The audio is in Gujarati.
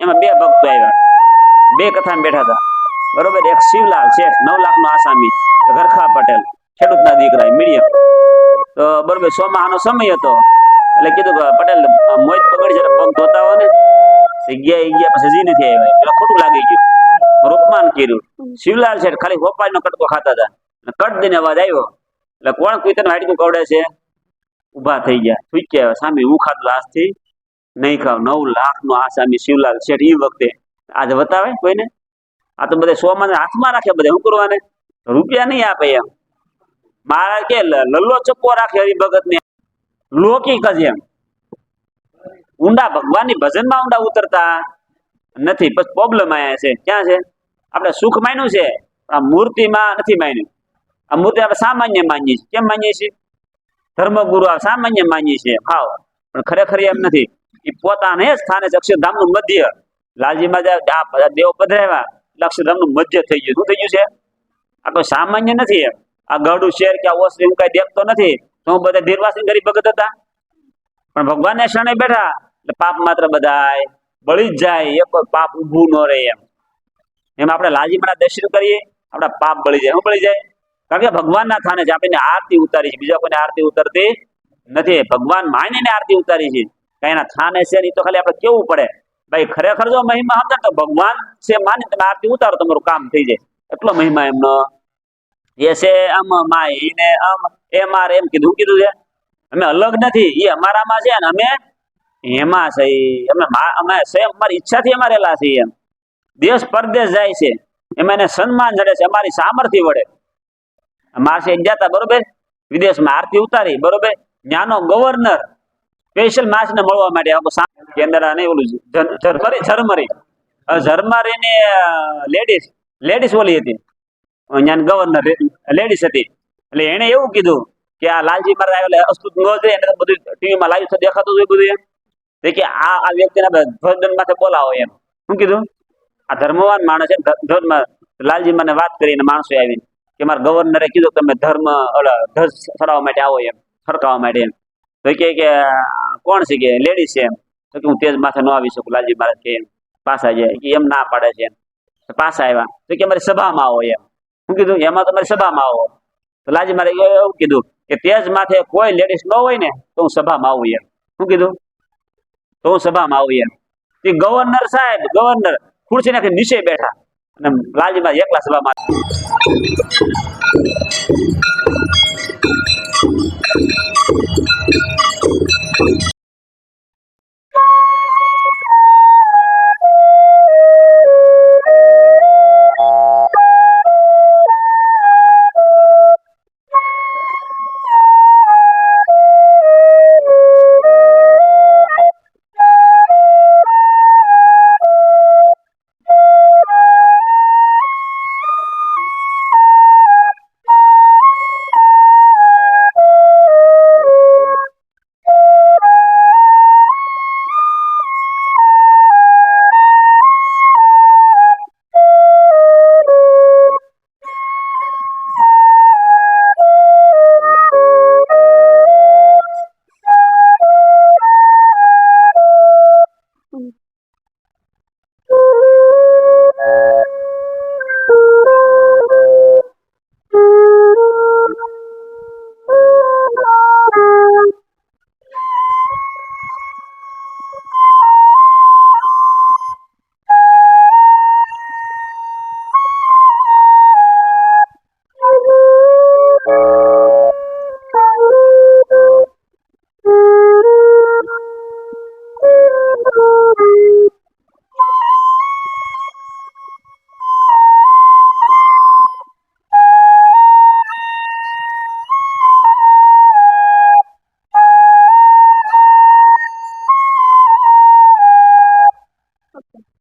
બે ભક્તો આવ્યા. બે કથામાં બેઠા હતા. બરોબર? એક શિવલાલ શેઠ નવ લાખનો આસામી ગરખા પટેલ, ખેડૂતના દીકરા મીડિયમ તો બરોબર, સોમાં આનો સમય હતો. એટલે કીધું કે પટેલ મોજ પકડી જરા પગ ધોતા હો ને ગયા ગયા પછી હજી નથી આવ્યા એટલે ખોટું લાગી ગયું. રૂપમાન કર્યું. શિવલાલ શેઠ ખાલી હોપાઈનો કટકો ખાતા હતા. કટ દઈને અવાજ આવ્યો. એટલે કોણ કોઈ તને હાડકું કવડે છે ઊભા થઈ ગયા. થૂક્યા. સામે હું ખાધું આજથી નહીં ખાવ. નવ લાખ નો આસામી શિવલાલ શેઠ એ વખતે. આજે બતાવે કોઈને? આ તો બધા સો માં હાથમાં રાખે બધા, શું કરવાને? રૂપિયા નહીં આપે એમ. મારા કે લલ્લો ચપ્પો રાખે હરિભગત ને લોકી જ એમ. ઊંડા ભગવાનની ભજનમાં ઊંડા ઉતરતા નથી. પછી પ્રોબ્લેમ આયા છે. ક્યાં છે? આપણે સુખ માન્યું છે. આ મૂર્તિમાં નથી માન્યું. આ મૂર્તિ આપણે સામાન્ય માનીએ છીએ. કેમ માનીએ છીએ? ધર્મગુરુ આ સામાન્ય માનીએ છીએ. હાવ પણ ખરેખર એમ નથી. એ પોતાને સ્થાને અક્ષરધામનું મધ્ય લાલજી દેવ પધરાવ્યા અક્ષરધામનું મધ્ય થઈ ગયું. શું થઈ ગયું છે? આ કોઈ સામાન્ય નથી આ ગઢું શેર કે ઓસરી હું કઈ દેખતો નથી. તો હું બધા ધીરવાસી ગરીબ ભગત હતા. પણ ભગવાનને શરણે બેઠા. એટલે પાપ માત્ર બધાય, બળી જાય. એ કોઈ પાપ ઊભું ન રહે એમ. એમ આપણે લાલજી મહારાજ દર્શન કરીએ, આપણા પાપ બળી જાય. શું બળી જાય? કારણ કે ભગવાનના થાને જ આપણે આરતી ઉતારી છે. બીજા કોઈને આરતી ઉતરતી નથી. ભગવાન માનીને આરતી ઉતારી છે. કઈ એના થાને છે એ તો ખાલી આપણે કેવું પડે? ભાઈ, ખરેખર જો મહિમા સમજે તો ભગવાન છે માની તમે આરતી ઉતારો, તમારું કામ થઈ જાય. એટલો મહિમા એમનો. એ છે આમ માય ને આમ એ મારે એમ કીધું કીધું છે. અમે અલગ નથી એ અમારામાં છે ને અમે એમાં છે અમે અમે છે, અમારી ઈચ્છાથી અમારે રેલા છીએ એમ. દેશ પરદેશ જાય છે. એમાં એને સન્માન જડે છે, અમારી સામર્થ્ય વડે. માસે હતા બરોબર? વિદેશમાં આરતી ઉતારી, બરોબર? ત્યાંનો ગવર્નર સ્પેશિયલ માછને મળવા માટે આખું સા- કેન્દ્રા ને ઓલું ઝરમરી ઝરમરી ઝરમરી ને લેડીઝ લેડીઝ ઓલી હતી. અહીંયા ગવર્નર લેડીઝ હતી. એટલે એને એવું કીધું કે આ લાલજી મારા એટલે અસ્તુત જાય એને બધું ટીવીમાં લાઈવ દેખાતું હતું બધું એમ. કે આ આ વ્યક્તિને ધ્વજદંડ માથે બોલાવો એમ. શું કીધું? આ ધર્મવાન માણસ છે ધર્મ લાલજી મને વાત કરીને માણસો આવીને કે મારા ગવર્નરે કીધું તમે ધર્મ ધ્વજ ચડાવવા માટે આવો એમ, ફરકાવવા માટે એમ. તો કે કે, કોણ છે કે? લેડીઝ છે એમ. તો કે, હું તેજ માથે ન આવી શકું, લાલજી મહારાજ કે એમ પાછા જાય, કે એમ ના પાડે છે એમ. પાછા આવ્યા. તો કે, અમારી સભામાં આવો એમ. હું કીધું, એમાં તમારી સભામાં આવો. તો લાલજી મહારાજ એવું કીધું કે, તેજ માથે કોઈ લેડીઝ ન હોય ને, તો હું સભામાં આવું એમ. શું કીધું, તો હું સભામાં આવું એમ. તે ગવર્નર સાહેબ, ગવર્નર ખુરશી નાખી નીચે બેઠા. અને લાલજી મહારાજ એકલા સભામાં